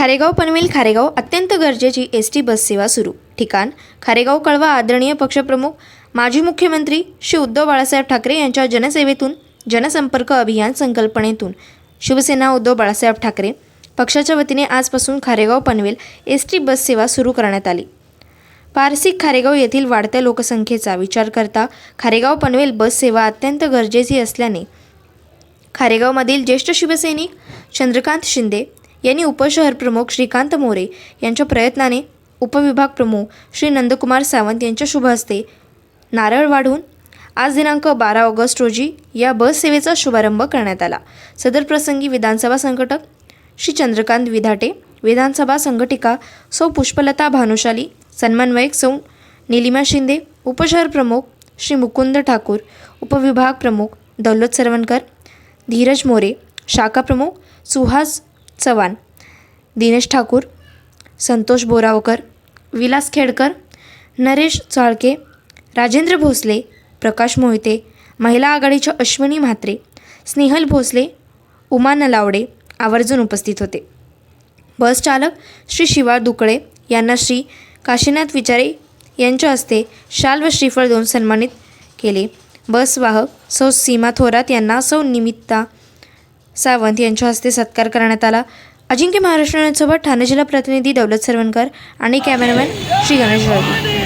खारेगाव पनवेल खारेगाव अत्यंत गरजेची S T bus सेवा सुरू. ठिकाण खारेगाव कळवा आदरणीय पक्षप्रमुख माजी मुख्यमंत्री श्री उद्धव बाळासाहेब ठाकरे यांच्या जनसेवेतून जनसंपर्क अभियान संकल्पनेतून. शिवसेना उद्धव बाळासाहेब ठाकरे पक्षाच्या वतीने आजपासून Kharegaon Panvel S T bus सेवा सुरू करण्यात आली. पारसिक खारेगाव येथील वाढत्या लोकसंख्येचा विचार करता खारेगाव पनवेल बस सेवा अत्यंत गरजेची असल्याने खारेगावमधील ज्येष्ठ शिवसैनिक चंद्रकांत शिंदे यांनी उपशहर प्रमुख श्रीकांत मोरे यांच्या प्रयत्नाने उपविभाग प्रमुख श्री नंदकुमार सावंत यांच्या शुभ हस्ते नारळ वाढून आज दिनांक बारा ऑगस्ट रोजी या बस सेवेचा शुभारंभ करण्यात आला. सदर प्रसंगी विधानसभा संघटक श्री चंद्रकांत विधाटे विधानसभा संघटिका सौ पुष्पलता भानुशाली सन्मानवयक सौ निलिमा शिंदे उपशहर प्रमुख श्री मुकुंद ठाकूर उपविभाग प्रमुख दौलत सरवणकर धीरज मोरे शाखा प्रमुख सुहास चव्हाण दिनेश ठाकूर संतोष बोरावकर विलास खेडकर नरेश चाळके राजेंद्र भोसले प्रकाश मोहिते महिला आघाडीच्या अश्विनी म्हात्रे स्नेहल भोसले उमा नलावडे आवर्जून उपस्थित होते. बस चालक श्री शिवा दुकळे यांना श्री काशीनाथ विचारे यांच्या हस्ते शाल व श्रीफळ देऊन सन्मानित केले. बस वाहक सौ सीमा थोरात यांना सौ निमित्ता सावंत यांच्या हस्ते सत्कार करण्यात आला. अजिंक्य महाराष्ट्र ठाणे जिल्हा प्रतिनिधी दौलत सरवणकर आणि कॅमेरामॅन श्री गणेश राऊत